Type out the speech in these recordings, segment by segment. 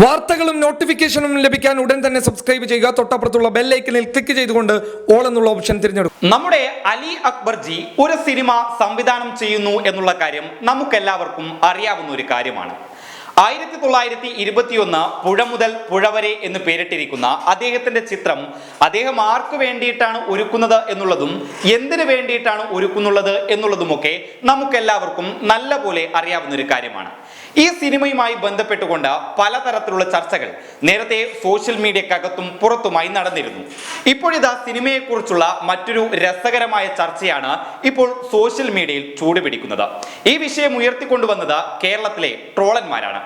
വാർത്തകളും നോട്ടിഫിക്കേഷനും ലഭിക്കാൻ ഉടൻ തന്നെ സബ്സ്ക്രൈബ് ചെയ്യുക. തൊട്ടപ്പുറത്തുള്ള ബെല്ലൈക്കനിൽ ക്ലിക്ക് ചെയ്തുകൊണ്ട് ഓൾ എന്നുള്ള ഓപ്ഷൻ തിരഞ്ഞെടുക്കും നമ്മുടെ അലി അക്ബർ ജി ഒരു സിനിമ സംവിധാനം ചെയ്യുന്നു എന്നുള്ള കാര്യം നമുക്കെല്ലാവർക്കും അറിയാവുന്ന ഒരു കാര്യമാണ്. ആയിരത്തി തൊള്ളായിരത്തി ഇരുപത്തിയൊന്ന് പുഴ മുതൽ പുഴ വരെ എന്ന് പേരിട്ടിരിക്കുന്ന അദ്ദേഹത്തിന്റെ ചിത്രം അദ്ദേഹം ആർക്ക് വേണ്ടിയിട്ടാണ് ഒരുക്കുന്നത് എന്നുള്ളതും എന്തിനു വേണ്ടിയിട്ടാണ് ഒരുക്കുന്നുള്ളത് എന്നുള്ളതുമൊക്കെ നമുക്കെല്ലാവർക്കും നല്ല പോലെ അറിയാവുന്ന ഒരു കാര്യമാണ്. ഈ സിനിമയുമായി ബന്ധപ്പെട്ടുകൊണ്ട് പലതരത്തിലുള്ള ചർച്ചകൾ നേരത്തെ സോഷ്യൽ മീഡിയക്കകത്തും പുറത്തുമായി നടന്നിരുന്നു. ഇപ്പോഴിതാ സിനിമയെക്കുറിച്ചുള്ള മറ്റൊരു രസകരമായ ചർച്ചയാണ് ഇപ്പോൾ സോഷ്യൽ മീഡിയയിൽ ചൂടുപിടിക്കുന്നത് ഈ വിഷയം ഉയർത്തിക്കൊണ്ടുവന്നത് കേരളത്തിലെ ട്രോളന്മാരാണ്.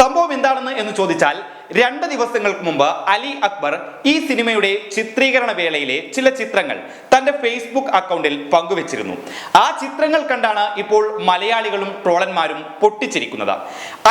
സംഭവം എന്താണെന്ന് എന്ന് ചോദിച്ചാൽ രണ്ട് ദിവസങ്ങൾക്ക് മുമ്പ് അലി അക്ബർ ഈ സിനിമയുടെ ചിത്രീകരണ വേളയിലെ ചില ചിത്രങ്ങൾ തന്റെ ഫേസ്ബുക്ക് അക്കൗണ്ടിൽ പങ്കുവച്ചിരുന്നു. ആ ചിത്രങ്ങൾ കണ്ടാണ് ഇപ്പോൾ മലയാളികളും ട്രോളന്മാരും പൊട്ടിച്ചിരിക്കുന്നത്.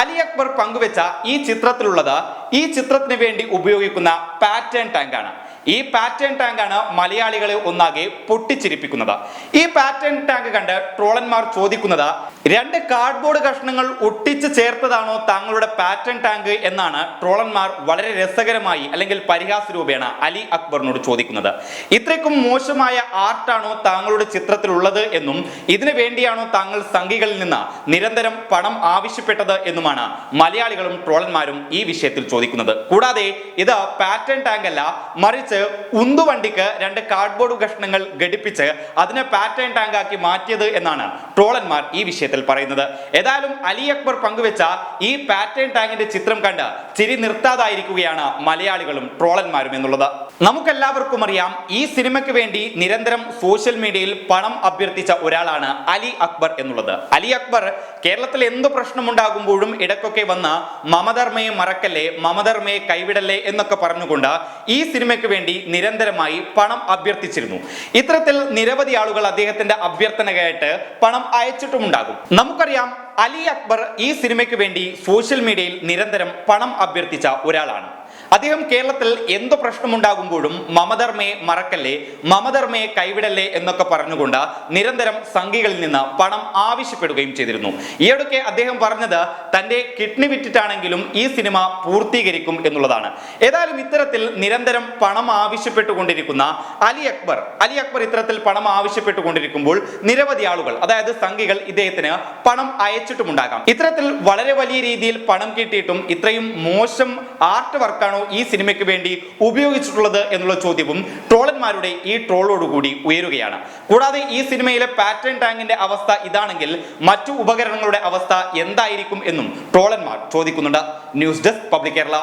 അലി അക്ബർ പങ്കുവച്ച ഈ ചിത്രത്തിലുള്ളത് ഈ ചിത്രത്തിന് വേണ്ടി ഉപയോഗിക്കുന്ന പാറ്റേൺ ടാങ്കാണ്. ഈ പാറ്റേൺ ടാങ്കാണ് മലയാളികളെ ഒന്നാകെ പൊട്ടിച്ചിരിപ്പിക്കുന്നത്. ഈ പാറ്റേൺ ടാങ്ക് കണ്ട് ട്രോളന്മാർ ചോദിക്കുന്നത് രണ്ട് കാർഡ്ബോർഡ് കഷ്ണങ്ങൾ ഒട്ടിച്ച് ചേർത്തതാണോ താങ്കളുടെ പാറ്റേൺ ടാങ്ക് എന്നാണ് ട്രോളന്മാർ വളരെ രസകരമായി അല്ലെങ്കിൽ പരിഹാസ രൂപേണ അലി അക്ബറിനോട് ചോദിക്കുന്നത്. ഇത്രയ്ക്കും മോശമായ ആർട്ടാണോ താങ്കളുടെ ചിത്രത്തിലുള്ളത് എന്നും ഇതിനു വേണ്ടിയാണോ താങ്കൾ സംഘികളിൽ നിന്ന് നിരന്തരം പണം ആവശ്യപ്പെട്ടത് എന്നുമാണ് മലയാളികളും ട്രോളന്മാരും ഈ വിഷയത്തിൽ ചോദിക്കുന്നത്. കൂടാതെ ഇത് പാറ്റേൺ ടാങ്ക് അല്ല മറിച്ച് ഉന്തുവണ്ടിക്ക് രണ്ട് കാർഡ്ബോർഡ് കഷ്ണങ്ങൾ ഘടിപ്പിച്ച് അതിനെ പാറ്റേൺ ടാങ്കാക്കി മാറ്റിയത് എന്നാണ് ട്രോളന്മാർ ഈ വിഷയത്തിൽ പറയുന്നത്. ഏതായാലും അലി അക്ബർ പങ്കുവെച്ച ഈ പാറ്റേൺ ടാങ്കിന്റെ ചിത്രം കണ്ട് ചിരി നിർത്താതായിരിക്കുകയാണ് മലയാളികളും ട്രോളന്മാരും എന്നുള്ളത്. നമുക്കെല്ലാവർക്കും അറിയാം ഈ സിനിമയ്ക്ക് വേണ്ടി നിരന്തരം സോഷ്യൽ മീഡിയയിൽ പണം അഭ്യർത്ഥിച്ച ഒരാളാണ് അലി അക്ബർ എന്നുള്ളത്. അലി അക്ബർ കേരളത്തിൽ എന്ത് പ്രശ്നമുണ്ടാകുമ്പോഴും ഇടക്കൊക്കെ വന്ന മമധർമ്മയെ മറക്കല്ലേ മമധർമ്മയെ കൈവിടല്ലേ എന്നൊക്കെ പറഞ്ഞുകൊണ്ട് ഈ സിനിമയ്ക്ക് വേണ്ടി നിരന്തരമായി പണം അഭ്യർത്ഥിച്ചിരുന്നു. ഇത്തരത്തിൽ നിരവധി ആളുകൾ അദ്ദേഹത്തിന്റെ അഭ്യർത്ഥന കേട്ട് പണം അയച്ചിട്ടുമുണ്ടാകും. നമുക്കറിയാം അലി അക്ബർ ഈ സിനിമയ്ക്ക് വേണ്ടി സോഷ്യൽ മീഡിയയിൽ നിരന്തരം പണം അഭ്യർത്ഥിച്ച ഒരാളാണ്. അദ്ദേഹം കേരളത്തിൽ എന്ത് പ്രശ്നമുണ്ടാകുമ്പോഴും മമധർമ്മയെ മറക്കല്ലേ മമധർമ്മയെ കൈവിടല്ലേ എന്നൊക്കെ പറഞ്ഞുകൊണ്ട് നിരന്തരം സംഘികളിൽ നിന്ന് പണം ആവശ്യപ്പെടുകയും ചെയ്തിരുന്നു. ഈയിടയ്ക്ക് അദ്ദേഹം പറഞ്ഞത് തന്റെ കിഡ്നി വിറ്റിട്ടാണെങ്കിലും ഈ സിനിമ പൂർത്തീകരിക്കും എന്നുള്ളതാണ്. ഏതായാലും ഇത്തരത്തിൽ നിരന്തരം പണം ആവശ്യപ്പെട്ടുകൊണ്ടിരിക്കുന്ന അലി അക്ബർ അലി അക്ബർ ഇത്തരത്തിൽ പണം ആവശ്യപ്പെട്ടുകൊണ്ടിരിക്കുമ്പോൾ നിരവധി ആളുകൾ അതായത് സംഘികൾ ഇദ്ദേഹത്തിന് പണം അയച്ചിട്ടുമുണ്ടാകാം. ഇത്തരത്തിൽ വളരെ വലിയ രീതിയിൽ പണം കിട്ടിയിട്ടും ഇത്രയും മോശം ആർട്ട് വർക്കാണോ ഈ സിനിമയ്ക്ക് വേണ്ടി ഉപയോഗിച്ചിട്ടുള്ളത് എന്നുള്ള ചോദ്യവും ട്രോളന്മാരുടെ ഈ ട്രോളോടുകൂടി ഉയരുകയാണ്. കൂടാതെ ഈ സിനിമയിലെ പാറ്റേൺ ടാങ്കിന്റെ അവസ്ഥ ഇതാണെങ്കിൽ മറ്റു ഉപകരണങ്ങളുടെ അവസ്ഥ എന്തായിരിക്കും എന്നും ട്രോളന്മാർ ചോദിക്കുന്നുണ്ട്. News desk public Kerala.